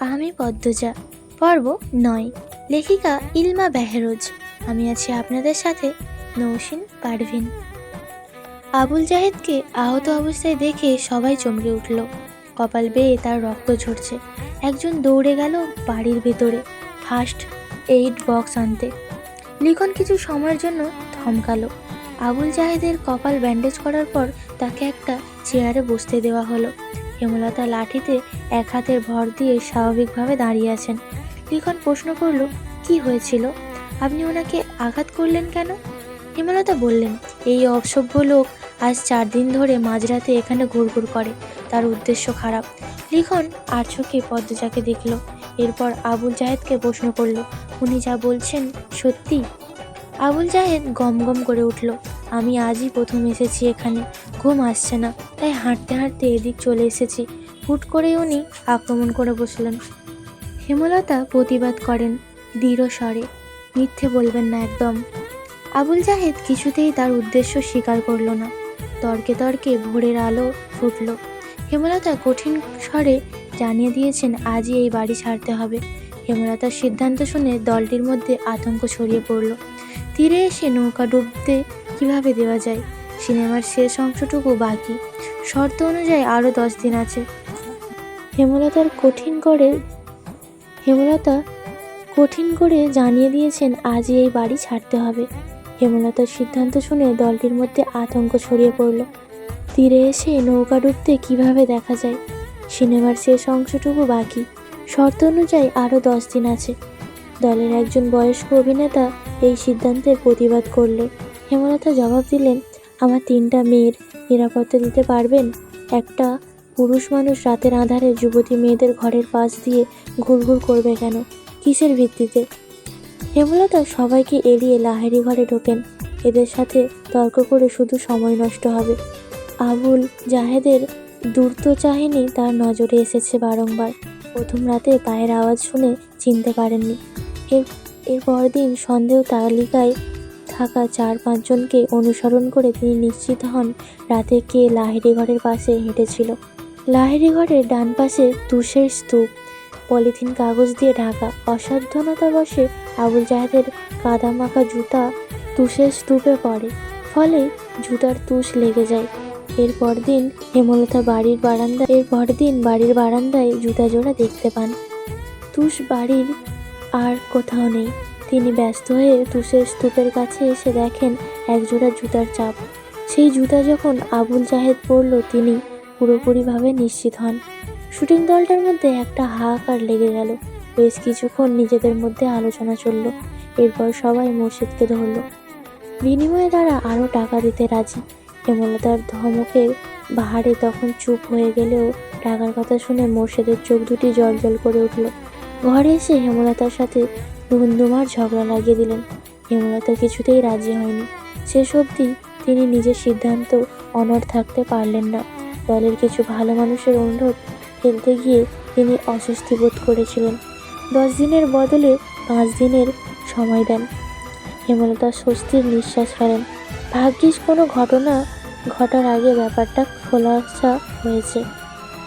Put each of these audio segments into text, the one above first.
আমি পদ্মজা, পর্ব নয়। লেখিকা ইলমা বেহেরোজ। আমি আছি আপনাদের সাথে নৌসিন পারভিন। আবুল জাহেদকে আহত অবস্থায় দেখে সবাই চমকে উঠল। কপাল বেয়ে তার রক্ত ঝরছে। একজন দৌড়ে গেল বাড়ির ভেতরে। ফার্স্ট এইড বক্স আনতে। লিখন কিছু সময়ের জন্য থমকালো। আবুল জাহেদের কপাল ব্যান্ডেজ করার পর তাকে একটা চেয়ারে বসতে দেওয়া হলো। হেমলতা লাঠিতে এক হাতের ভর দিয়ে স্বাভাবিকভাবে দাঁড়িয়ে আছেন। লিখন প্রশ্ন করল, কি হয়েছিল? আপনি ওনাকে আঘাত করলেন কেন? হেমলতা বললেন, এই অসভ্য লোক আজ চার দিন ধরে মাঝরাতে এখানে ঘুরঘুর করে। তার উদ্দেশ্য খারাপ। লিখন আর চোখে পদ্মজাকে দেখল। এরপর আবুল জাহেদকে প্রশ্ন করল, উনি যা বলছেন সত্যি? আবুল জাহেদ গম গম করে উঠল আমি আজই প্রথম এসেছি এখানে। ঘুম আসছে না, তাই হাঁটতে হাঁটতে এদিক চলে এসেছি। হুট করে উনি আক্রমণ করে বসলেন। হেমলতা প্রতিবাদ করেন, দৃঢ় স্বরে, মিথ্যে বলবেন না একদম। আবুল জাহেদ কিছুতেই তার উদ্দেশ্য স্বীকার করল না। তর্কে তর্কে ভোরের আলো ফুটল। হেমলতা কঠিন স্বরে জানিয়ে দিয়েছেন, আজই এই বাড়ি ছাড়তে হবে। হেমলতার সিদ্ধান্ত শুনে দলটির মধ্যে আতঙ্ক ছড়িয়ে পড়ল। তীরে এসে নৌকা ডুবতে কীভাবে দেওয়া যায়? সিনেমার শেষ অংশটুকু বাকি। শর্ত অনুযায়ী আরও দশ দিন আছে। হেমলতার কঠিন করে হেমলতা কঠিন করে জানিয়ে দিয়েছেন, আজই এই বাড়ি ছাড়তে হবে। হেমলতার সিদ্ধান্ত শুনে দলটির মধ্যে আতঙ্ক ছড়িয়ে পড়ল। তীরে এসে নৌকা ডুবতে কীভাবে দেখা যায়? সিনেমার শেষ অংশটুকু বাকি। শর্ত অনুযায়ী আরও দশ দিন আছে। দলের একজন বয়স্ক অভিনেতা এই সিদ্ধান্তের প্রতিবাদ করলে। হেমলতা জবাব দিলেন, আমার তিনটা মেয়ের নিরাপত্তা দিতে পারবেন? একটা পুরুষ মানুষ রাতের আধারে যুবতী মেয়েদের ঘরের পাশ দিয়ে ঘুরঘুর করবে কেন? কিসের ভিত্তিতে? হেমলতা সবাইকে এড়িয়ে লাহেরি ঘরে ঢোকেন। এদের সাথে তর্ক করে শুধু সময় নষ্ট হবে। আবুল জাহেদের দূরত চাহিনি, তার নজরে এসেছে বারংবার। প্রথম রাতে পায়ের আওয়াজ শুনে চিনতে পারেননি। এর এর পরদিন সন্দেহ তালিকায় থাকা চার পাঁচজনকে অনুসরণ করে তিনি নিশ্চিত হন রাতে কে লাহিড়ি ঘরের পাশে হেঁটেছিল। লাহিড়ি ঘরের ডান পাশে তুষের স্তূপ, পলিথিন কাগজ দিয়ে ঢাকা। অসাবধানতা বসে আবুল জাহেদের কাদা মাখা জুতা তুষের স্তূপে পড়ে, ফলে জুতার তুষ লেগে যায়। এরপর দিন হেমলতা বাড়ির বারান্দা এরপর দিন বাড়ির বারান্দায় জুতা জোড়া দেখতে পান। তুষ বাড়ির আর কোথাও নেই। তিনি ব্যস্ত হয়ে তুষের স্তূপের কাছে এসে দেখেন একজোড়া জুতার চাপ। সেই জুতা যখন আবুল জাহেদ পরল, তিনি পুরোপুরিভাবে নিশ্চিত হন। শুটিং দলটার মধ্যে একটা হাহাকার লেগে গেল। বেশ কিছুক্ষণ নিজেদের মধ্যে আলোচনা চলল। এরপর সবাই মোর্শেদকে ধরল। বিনিময়ে তারা আরও টাকা দিতে রাজি। হেমলতার ধমকের বাহারে তখন চুপ হয়ে গেলেও টাকার কথা শুনে মোর্শেদের চোখ দুটি জল জল করে উঠল। ঘরে এসে হেমলতার সাথে ধুমধুমার ঝগড়া লাগিয়ে দিলেন। হেমলতা কিছুতেই রাজি হয়নি। শেষ অবধি তিনি নিজের সিদ্ধান্ত অনড় থাকতে পারলেন না। দলের কিছু ভালো মানুষের অনুরোধ ফেলতে গিয়ে তিনি অস্বস্তি বোধ করেছিলেন। দশ দিনের বদলে পাঁচ দিনের সময় দেন। হেমলতা স্বস্তির নিঃশ্বাস ফেলেন। ভাগ্যিস কোনো ঘটনা ঘটার আগে ব্যাপারটা খোলাসা হয়েছে।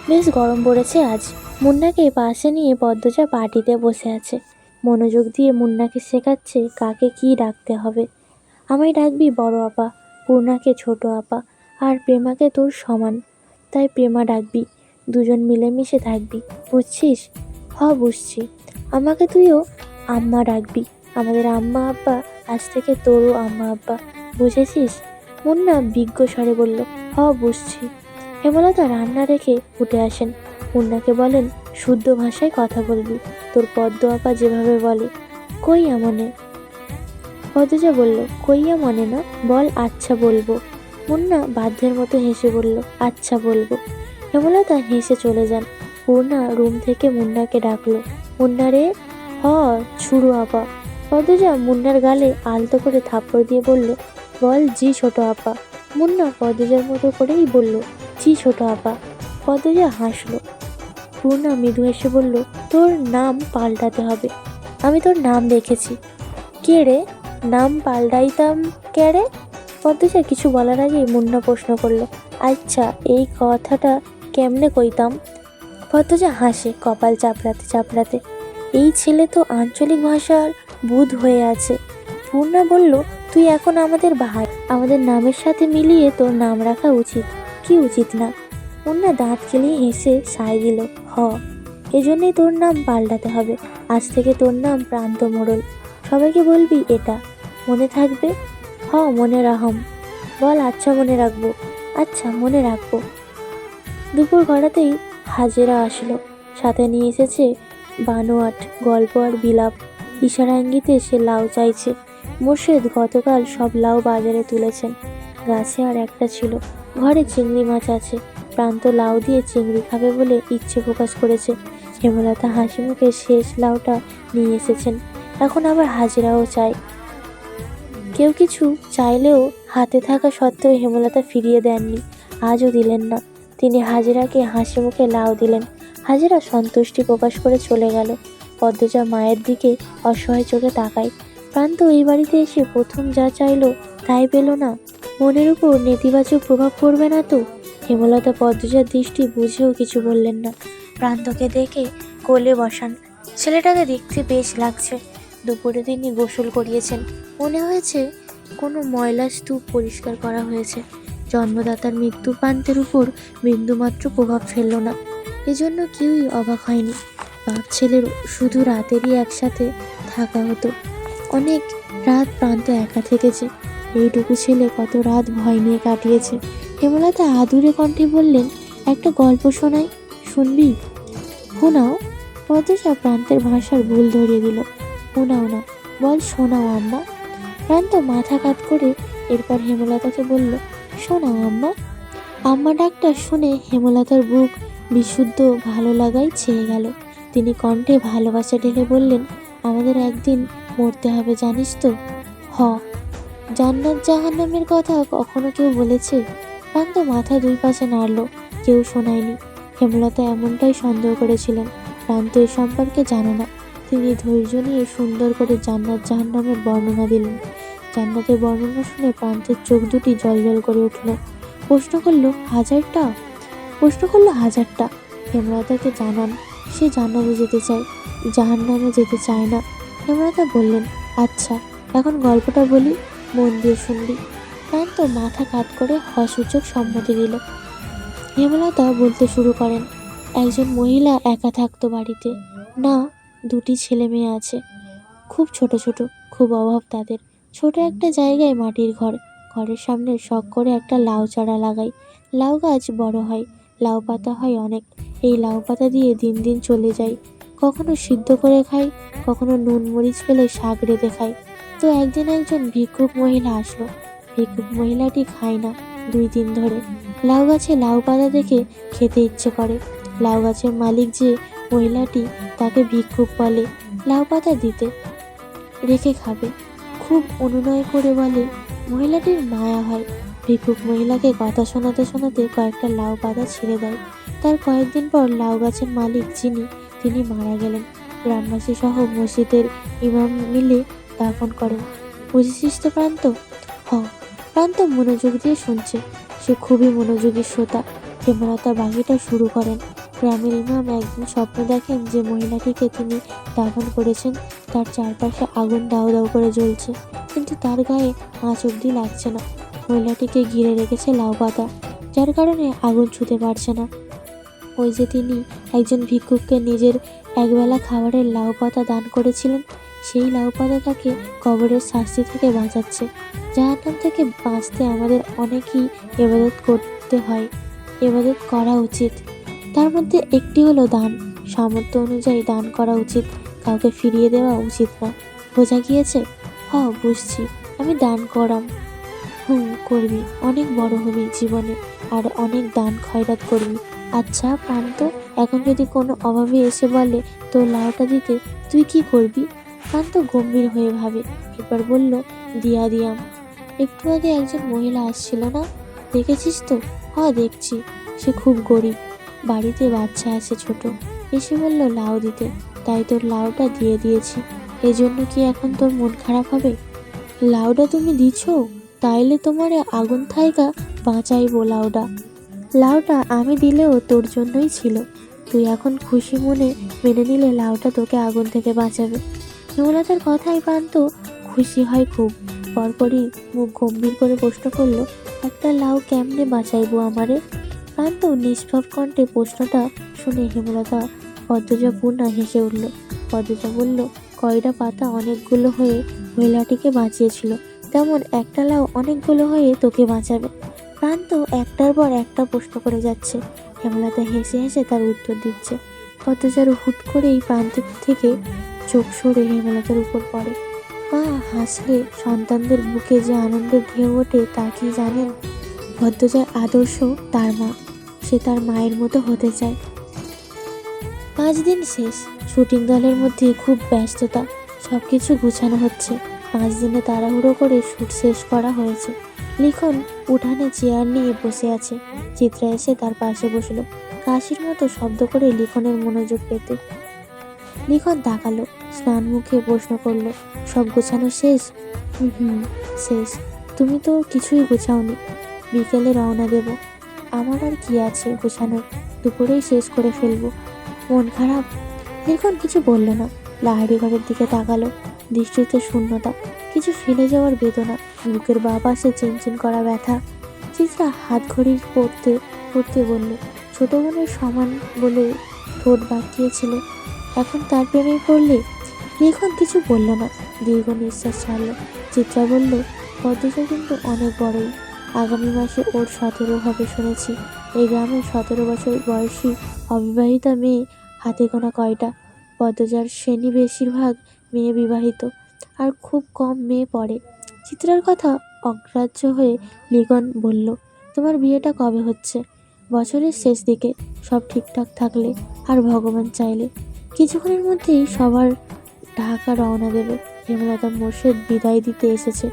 বেশ গরম পড়েছে আজ। মুন্নাকে পাশে নিয়ে পদ্মজা পার্টিতে বসে আছে। মনোযোগ দিয়ে মুন্নাকে শেখাচ্ছে কাকে কি ডাকতে হবে। আমায় ডাকবি বড় আপা, পূর্ণাকে ছোট আপা আর প্রেমাকে তোর সমান। তাই প্রেমা ডাকবি, দুজন মিলেমিশে থাকবি, বুঝছিস? হ, বুঝছি। আমাকে তুইও আম্মা ডাকবি, আমাদের আম্মা আব্বা, আজ থেকে তোরও আম্মা আব্বা, বুঝেছিস? মুন্না বিজ্ঞ স্বরে বলল, হ, বুঝছি। হেমলতা রান্না রেখে উঠে আসেন। মুন্নাকে বলেন, শুদ্ধ ভাষায় কথা বলবি। তোর পদ্ম আপা যেভাবে বলে কইয়া মনে পদ্মজা বলল কইয়া মনে না? বল আচ্ছা বলব। মুন্না বাধ্যের মতো হেসে বলল আচ্ছা বলব। হেমলতা হেসে চলে যান। পূর্ণা রুম থেকে মুন্নাকে ডাকলো, মুন্না রে? হ, ছুড়ু আপা। পদ্মজা মুন্নার গালে আলতো করে থাপ্পড় দিয়ে বলল, বল, জি, ছোট আপা। মুন্না পদ্মজার মতো করেই বলল, জি, ছোট আপা। পদ্মজা হাসলো পূর্ণা মৃদু এসে বলল, তোর নাম পাল্টাতে হবে। আমি তোর নাম রেখেছি কে রে? নাম পাল্টাইতাম কে রে? পদ্মজা কিছু বলার আগেই মুন্না প্রশ্ন করল আচ্ছা এই কথাটা কেমনে কইতাম? পদ্মজা হাসে, কপাল চাপড়াতে চাপড়াতে, এই ছেলে তো আঞ্চলিক ভাষার বুধ হয়ে আছে। পূর্ণা বলল, তুই এখন আমাদের ভাই। আমাদের নামের সাথে মিলিয়ে তোর নাম রাখা উচিত। কি উচিত না? পূর্ণা দাঁত কেলিয়ে হেসে সায় দিল, হ, এজন্যই তোর নাম পাল্টাতে হবে। আজ থেকে তোর নাম প্রান্ত মোড়ল। সবাইকে বলবি এটা। মনে থাকবে? হ, মনে রাহম বল আচ্ছা মনে রাখব। আচ্ছা মনে রাখব। দুপুর গড়াতেই হাজেরা আসলো। সাথে নিয়ে এসেছে বানোয়াট, গল্প আর বিলাপ। ইশারা ইঙ্গিতে সে লাউ চাইছে। মোর্শেদ গতকাল সব লাউ বাজারে তুলেছেন। গাছে আর একটা ছিল। ঘরে চিংড়ি মাছ আছে। প্রান্ত লাউ দিয়ে চিংড়ি খাবে বলে ইচ্ছে প্রকাশ করেছে। হেমলতা হাসি মুখে শেষ লাউটা নিয়ে এসেছেন। এখন আবার হাজিরাও চায়। কেউ কিছু চাইলেও হাতে থাকা সত্ত্বেও হেমলতা ফিরিয়ে দেননি, আজও দিলেন না। তিনি হাজিরাকে হাসি মুখে লাউ দিলেন। হাজিরা সন্তুষ্টি প্রকাশ করে চলে গেল। পদ্মজা মায়ের দিকে অসহায় চোখে তাকায়। প্রান্ত এই বাড়িতে এসে প্রথম যা চাইলো তাই পেল না। মনের উপর নেতিবাচক প্রভাব পড়বে না তো? হেমলতা পদ্মজার দৃষ্টি বুঝেও কিছু বললেন না। প্রান্তকে দেখে কোলে বসান। ছেলেটাকে দেখতে বেশ লাগছে। দুপুরে তিনি গোসল করিয়েছেন। মনে হয়েছে কোনো ময়লা স্তূপ পরিষ্কার করা হয়েছে। জন্মদাতার মৃত্যু প্রান্তের উপর বিন্দুমাত্র প্রভাব ফেলল না। এজন্য কেউই অবাক হয়নি। বাপ ছেলের শুধু রাতেরই একসাথে থাকা হতো। অনেক রাত প্রান্ত একা থেকেছে। এইটুকু ছেলে কত রাত ভয় নিয়ে কাটিয়েছে। হেমলতা আদুরে কণ্ঠে বললেন, একটা গল্প শোনাই, শুনবি? শোনাও। পদ্মসা প্রান্তের ভাষার ভুল ধরিয়ে দিল। শোনাও না, বল শোনাও আম্মা। প্রান্ত মাথা কাত করে এরপর হেমলতাকে বলল, শোনাও আম্মা। আম্মা ডাক্তার শুনে হেমলতার বুক বিশুদ্ধ, ভালো লাগাই ছেয়ে গেল। তিনি কণ্ঠে ভালোবাসা ঢেলে বললেন, আমাদের একদিন মরতে হবে, জানিস তো? হ। জান্নাত জাহান্নামের কথা কখনো কেউ বলেছে? প্রান্ত মাথা দুই পাশে নাড়ল। কেউ শোনায়নি। হেমলতা এমনটাই সন্দেহ করেছিলেন। প্রান্ত এ সম্পর্কে জানে না। তিনি ধৈর্য নিয়ে সুন্দর করে জান্নাত জাহান্নামের বর্ণনা দিলেন। জান্নাতের বর্ণনা শুনে প্রান্তের চোখ দুটি জলজল করে উঠল। প্রশ্ন করল, হাজারটা? প্রশ্ন করল, হাজারটা। হেমলতাকে জানান, সে জান্নাতে যেতে চায়, জাহান্নামে যেতে চায় না। হেমলতা বললেন আচ্ছা এখন গল্পটা বলি, মন দিয়ে শুনবি। প্রান্ত মাথা কাত করে হসূচক সম্মতি দিল। হেমলতা বলতে শুরু করেন, একজন মহিলা একা থাকতো বাড়িতে। না, দুটি ছেলে মেয়ে আছে। খুব ছোট ছোট, খুব অভাব তাদের। ছোট একটা জায়গায় মাটির ঘর। ঘরের সামনে শখ করে একটা লাউ চারা লাগাই। লাউ গাছ বড় হয়, লাউ পাতা হয় অনেক। এই লাউ পাতা দিয়ে দিন দিন চলে যায় কখনো সিদ্ধ করে খাই, কখনো নুন মরিচ ফেলে শাক রেঁধে খাই তো একদিন একজন ভিক্ষুক মহিলা আসলো। ভিক্ষুক মহিলাটি খায় না। দুই দিন ধরে লাউ গাছে লাউ পাতা দেখে খেতে ইচ্ছে করে। লাউ গাছের মালিক যে মহিলাটি তাকে ভিক্ষুক বলে লাউ পাতা দিতে রেখে খাবে। খুব অনুনয় করে বলে, মহিলাটির মায়া হয়। ভিক্ষুক মহিলাকে কথা শোনাতে শোনাতে কয়েকটা লাউ পাতা ছেড়ে দেয়। তার কয়েকদিন পর লাউ গাছের মালিক যিনি, তিনি মারা গেলেন। গ্রামবাসী সহ মসজিদের ইমাম মিলে দাফন করেন। বুঝেছিস তো প্রান্ত? হ। প্রান্ত মনোযোগ দিয়ে শুনছে। সে খুবই মনোযোগী শ্রোতা। হেমলতা বাকিটা শুরু করেন। গ্রামের ইমাম একদিন স্বপ্ন দেখেন যে মহিলাটিকে তিনি দাফন করেছেন। তার চারপাশে আগুন দাউ দাউ করে জ্বলছে। কিন্তু তার গায়ে আঁচ অব্দি লাগছে না। মহিলাটিকে ঘিরে রেখেছে লাউ পাতা। যার কারণে আগুন ছুতে পারছে না। ওই যে তিনি একজন ভিক্ষুককে নিজের একবেলা খাবারের লাউ পাতা দান করেছিলেন, সেই লাউ পাতা তাকে কবরের শাস্তি থেকে বাঁচাচ্ছে। জাহান্নাম থেকে বাঁচতে আমাদের অনেকই এবাদত করতে হয়, এবাদত করা উচিত। তার মধ্যে একটি হলো দান। সামর্থ্য অনুযায়ী দান করা উচিত, কাউকে ফিরিয়ে দেওয়া উচিত না। বোঝা গিয়েছে? হ বুঝছি। আমি দান করাম। হুম, করবি। অনেক বড় হবি জীবনে, আর অনেক দান খয়রাত করবি। আচ্ছা প্রান্ত এখন যদি কোনো অভাবে এসে বলে তোর লাউটা দিতে, তুই কি করবি? প্রান্ত গম্ভীর হয়ে ভাবে। এরপর বলল, দিয়া দিয়াম একটু আগে একজন মহিলা আসছিল না? দেখেছিস তো? হ্যাঁ দেখছি। সে খুব গরিব। বাড়িতে বাচ্চা আছে ছোট। এসে বলল লাউ দিতে। তাই তোর লাউটা দিয়ে দিয়েছি। এজন্য কি এখন তোর মন খারাপ হবে? লাউটা তুমি দিছ? তাইলে তোমারে আগুন থাইকা বাঁচাইবো লাউডা লাউটা আমি দিলেও তোর জন্যই ছিল। তুই এখন খুশি মনে মেনে নিলে লাউটা তোকে আগুন থেকে বাঁচাবে। হেমলতার কথাই প্রান্ত খুশি হয় খুব। পরপরই মুখ গম্ভীর করে প্রশ্ন করল, একটা লাউ কেমনে বাঁচাইবো আমারে? প্রান্ত নিষ্পাপ কণ্ঠে প্রশ্নটা শুনে হেমলতা পদ্মজা পূর্ণা হেসে উঠল। পদ্মজা বলল কয়টা পাতা অনেকগুলো হয়ে মহিলাটিকে বাঁচিয়েছিল। তেমন একটা লাউ অনেকগুলো হয়ে তোকে বাঁচাবে। প্রান্ত একটার পর একটা প্রশ্ন করে যাচ্ছে। হেমলতা হেসে হেসে তার উত্তর দিচ্ছে। পদ্মচারু হুট করেই প্রান্ত থেকে চোখ সরে হেমলতার উপর পড়ে। মা হাসলে সন্তানদের বুকে যে আনন্দের ঢেউ ওঠে তা কি জানেন? ভদ্রজার আদর্শ তার মা। সে তার মায়ের মতো হতে চায়। পাঁচ দিন শেষ। শুটিং দলের মধ্যে খুব ব্যস্ততা। সব কিছু গুছানো হচ্ছে। পাঁচ দিনে তাড়াহুড়ো করে শ্যুট শেষ করা হয়েছে। লিখন উঠানে চেয়ার নিয়ে বসে আছে। চিত্রা এসে তার পাশে বসল। কাশির মতো শব্দ করে লিখনের মনোযোগ পেতে। লিখন তাকালো স্নান মুখে প্রশ্ন করল, সব গোছানো শেষ? হুম শেষ। তুমি তো কিছুই গোছাওনি। বিকেলে রওনা দেব। আমার আর কি আছে গোছানোর? দুপুরেই শেষ করে ফেলব। মন খারাপ? লিখন কিছু বলল না। লাহারি ঘরের দিকে তাকালো। দৃষ্টিতে শূন্যতা। কিছু ফেলে যাওয়ার বেদনা। বুকের বা পাশে চিনচিন করা ব্যথা। চিত্রা হাত ঘড়ি পড়তে পড়তে বলল, ছোট বোনের সমান বলে ঠোঁট বাঁকিয়েছিল। এখন তার প্রেমে পড়লে লিখন কিছু বলল না। দীর্ঘ নিঃশ্বাস ছাড়লো। চিত্রা বলল, পদ্মজা কিন্তু অনেক বড়ই। আগামী মাসে ওর সতেরো হবে শুনেছি। এই গ্রামে সতেরো বছর বয়সী অবিবাহিতা মেয়ে হাতে গোনা কয়টা? পদ্মজার শ্রেণি বেশিরভাগ মেয়ে বিবাহিত, আর খুব কম মেয়ে পড়ে। চিত্রার কথা অগ্রাহ্য হয়ে লিগন বলল, তোমার বিয়েটা কবে হচ্ছে? বছরের শেষ দিকে। সব ঠিকঠাক থাকলে আর ভগবান চাইলে। কিছুক্ষণের মধ্যেই সবার ঢাকা রওনা দেবে। হেমলতা মোর্শেদ বিদায় দিতে এসেছে।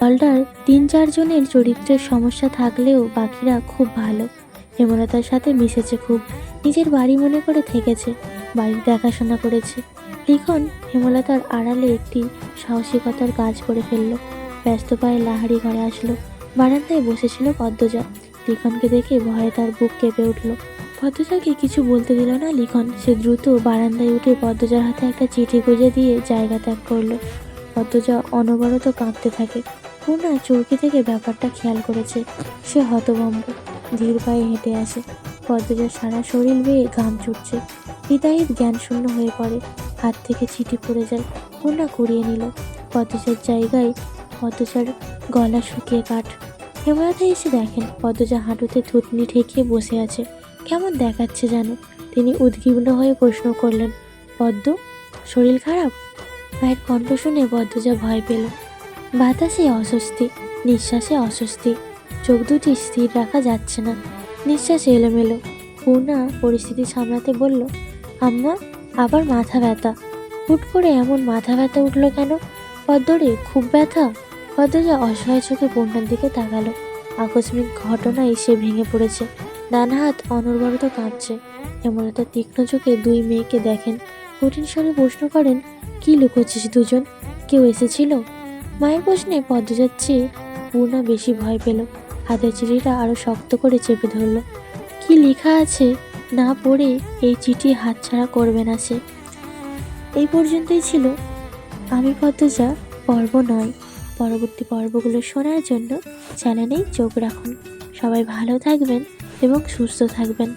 দলটার তিন চারজনের চরিত্রের সমস্যা থাকলেও বাকিরা খুব ভালো। হেমলতার সাথে মিশেছে খুব। নিজের বাড়ি মনে করে থেকেছে, বাড়ির দেখাশোনা করেছে। লিখন হেমলতার আড়ালে একটি সাহসিকতার কাজ করে ফেলল। ব্যস্ত পায়ে লাহারি ঘরে আসলো। বারান্দায় বসেছিল পদ্মজা। লিখনকে দেখে ভয়ে তার বুক কেঁপে উঠল। পদ্মজাকে কিছু বলতে দিল না লিখন। সে দ্রুত বারান্দায় উঠে পদ্মজার হাতে একটা চিঠি গুঁজে দিয়ে জায়গা ত্যাগ করল। পদ্মজা অনবরত কাঁপতে থাকে। পূর্ণা চৌকি থেকে ব্যাপারটা খেয়াল করেছে। সে হতভম্ব, ধীর পায়ে হেঁটে আসে। পদ্মজার সারা শরীর বেয়ে ঘাম ছুটছে। জ্ঞান শূন্য হয়ে পড়ে। হাত থেকে চিঠি পড়ে যায়। পূর্ণা কুড়িয়ে নিল। পদ্মজার জায়গায় পদ্মজার গলা শুকিয়ে কাঠ। হেমলতা এসে দেখেন পদ্মজা হাঁটুতে থুতনি ঠেকিয়ে বসে আছে। কেমন দেখাচ্ছে যেন তিনি উদ্বিগ্ন হয়ে প্রশ্ন করলেন পদ্ম শরীর খারাপ? মায়ের কণ্ঠ শুনে পদ্মজা ভয় পেল। বাতাসে অস্বস্তি, নিঃশ্বাসে অস্বস্তি, চোখ দুটি স্থির রাখা যাচ্ছে না। নিঃশ্বাস এলোমেলো। পূর্ণা পরিস্থিতি সামলাতে বলল, আম্মা, আবার মাথা ব্যথা। হুট করে এমন মাথা ব্যথা উঠল কেন? পদ্মরে খুব ব্যথা। পদ্মজা অসহায় চোখে পূর্ণার দিকে তাকালো। আকস্মিক ঘটনায় সে ভেঙে পড়েছে। ডান হাত অনর্গলত কাঁপছে হেমলতা তীক্ষ্ণ চোখে দুই মেয়েকে দেখেন। কঠিন স্বরে প্রশ্ন করেন, কি লুকোচ্ছিস দুজন? কেউ এসেছিল? মায়ের প্রশ্নে পদ্মজার চেয়ে পূর্ণা বেশি ভয় পেল। হাতের চিঠিটা আরও শক্ত করে চেপে ধরলো। কি লেখা আছে? না পড়ে এই চিঠি হাতছাড়া করবে না সে। এই পর্যন্তই ছিল আমি পদ্মজা পর্ব নয়। পরবর্তী পর্বগুলো শোনার জন্য চ্যানেলেই চোখ রাখুন। সবাই ভালো থাকবেন। এবং সুস্থ থাকবেন।